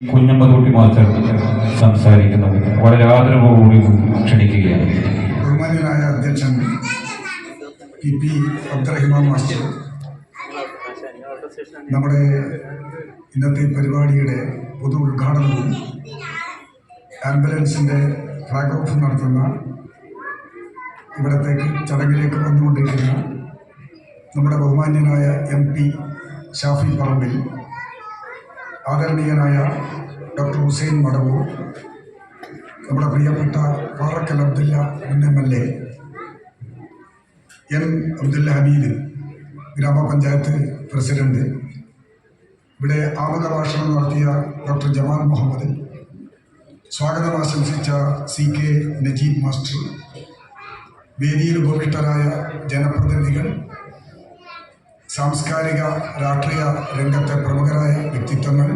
കുഞ്ഞമ്മദൂട്ടി master സംസാരിക്കുന്നത് വളരെ ആദരവോടുകൂടി ക്ഷണിക്കുകയാണ്. ബഹുമാന്യനായ അധ്യക്ഷൻ പി പി അബ്ദുറഹിമാൻ മാസ്റ്റർ നമ്മുടെ ഇന്നത്തെ പരിപാടിയുടെ പൊതു ഉദ്ഘാടനവും ആംബുലൻസിന്റെ ഫ്ലാഗ് ഓഫ് നടത്തുന്ന ഇവിടത്തേക്ക് ചടങ്ങിലേക്ക് വന്നുകൊണ്ടിരിക്കുന്ന നമ്മുടെ ബഹുമാന്യനായ എം പി ഷാഫി പറമ്പിൽ ആദരണീയനായ ഡോക്ടർ ഹുസൈൻ മടവൂർ നമ്മുടെ പ്രിയപ്പെട്ട Parakkal Abdulla N M L A N Abdulla Hameed ഗ്രാമപഞ്ചായത്ത് പ്രസിഡന്റ് ഇവിടെ ആമുഖ ഭാഷണം നടത്തിയ ഡോക്ടർ ജമാൽ മുഹമ്മദ് സ്വാഗതം ആശംസിച്ച സി കെ നജീബ് മാസ്റ്റർ വേദിയിൽ ഉപവിഷ്ടരായ ജനപ്രതിനിധികൾ സാംസ്കാരിക രാഷ്ട്രീയ രംഗത്തെ പ്രമുഖരായ വ്യക്തിത്വങ്ങൾ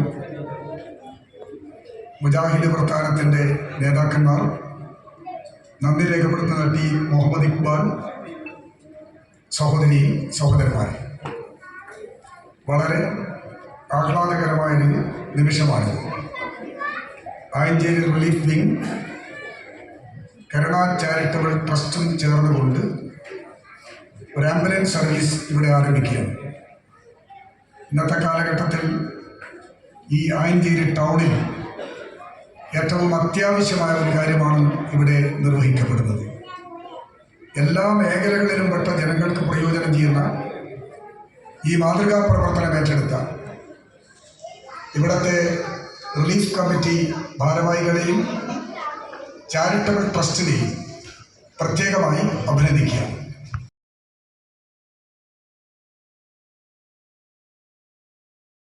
മുജാഹിദ് പ്രസ്ഥാനത്തിന്റെ നേതാക്കന്മാർ നന്ദി രേഖപ്പെടുത്തുന്ന ടി. മുഹമ്മദ് ഇക്ബാൽ സഹോദരി സഹോദരന്മാരെ. വളരെ ആഹ്ലാദകരമായൊരു നിമിഷമാണ്. Ayancheri relief wing Karuna charitable ട്രസ്റ്റും ചേർന്നുകൊണ്ട് ഒരു ആംബുലൻസ് സർവീസ് ഇവിടെ ആരംഭിക്കുകയാണ്. ഇന്നത്തെ കാലഘട്ടത്തിൽ ഈ ആയഞ്ചേരി ടൗണിൽ ഏറ്റവും അത്യാവശ്യമായ ഒരു കാര്യമാണ് ഇവിടെ നിർവഹിക്കപ്പെടുന്നത്. എല്ലാ മേഖലകളിലും പെട്ട ജനങ്ങൾക്ക് പ്രയോജനം ചെയ്യുന്ന ഈ മാതൃകാ പ്രവർത്തനം ഏറ്റെടുത്ത ഇവിടുത്തെ റിലീഫ് കമ്മിറ്റി ഭാരവാഹികളെയും ചാരിറ്റബിൾ ട്രസ്റ്റിനെയും പ്രത്യേകമായി അഭിനന്ദിക്കുക